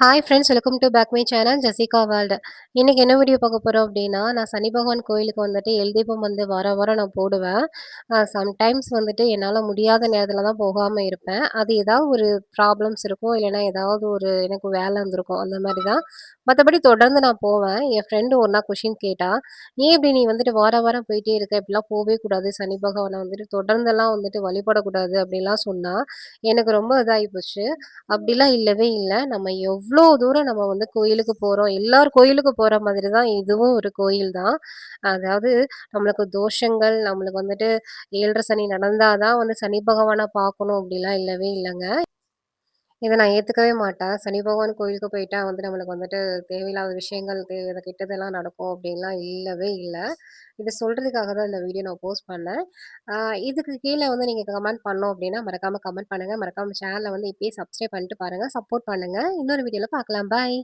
Hi friends welcome to back my channel Jessica world இன்னைக்கு என்ன video பார்க்க போகிறோம் அப்படின்னா நான் சனி பகவான் கோயிலுக்கு வந்துட்டு எழுதிப்பம் வந்து வர வர நான் போடுவேன். சம்டைம்ஸ் வந்துட்டு என்னால் முடியாத நேரத்தில் தான் போகாமல் இருப்பேன். அது ஏதாவது ஒரு ப்ராப்ளம்ஸ் இருக்கும் இல்லைன்னா ஏதாவது ஒரு எனக்கு வேலை இருந்திருக்கும் அந்த மாதிரி தான். மற்றபடி தொடர்ந்து நான் போவேன். என் ஃப்ரெண்டு ஒரு நாள் கொஷின் கேட்டால் ஏன் இப்படி நீ வந்துட்டு வார வாரம் போயிட்டே இருக்க? இப்படிலாம் போகவே கூடாது. சனி பகவானை வந்துட்டு தொடர்ந்தெல்லாம் வந்துட்டு வழிபடக்கூடாது. அப்படிலாம் சொன்னால் எனக்கு ரொம்ப இதாகி போச்சு. அப்படிலாம் இல்லவே இல்லை. நம்ம எவ்வளோ தூரம் நம்ம வந்து கோயிலுக்கு போகிறோம் எல்லார் கோயிலுக்கு போகிற மாதிரி தான் இதுவும் ஒரு கோயில் தான் அதாவது நம்மளுக்கு தோஷங்கள் நம்மளுக்கு வந்துட்டு ஏழரை சனி நடந்தாதான் வந்து சனி பகவானை பார்க்கணும் அப்படிலாம் இல்லவே இல்லைங்க. இதை நான் ஏற்றுக்கவே மாட்டேன் சனி பகவான் கோயிலுக்கு போயிட்டா வந்து நம்மளுக்கு வந்துட்டு தேவையில்லாத விஷயங்கள் தேவை கெட்டதெல்லாம் நடக்கும் அப்படின்லாம் இல்லவே இல்லை. இதை சொல்கிறதுக்காக தான் இந்த வீடியோ நான் போஸ்ட் பண்ணேன். இதுக்கு கீழே வந்து நீங்கள் கமெண்ட் பண்ணோம் அப்படின்னா மறக்காமல் கமெண்ட் பண்ணுங்கள் மறக்காமல் சேனலை வந்து இப்பயே சப்ஸ்கிரைப் பண்ணிட்டு பாருங்கள் சப்போர்ட் பண்ணுங்கள் இன்னொரு வீடியோவில் பார்க்கலாம் பாய்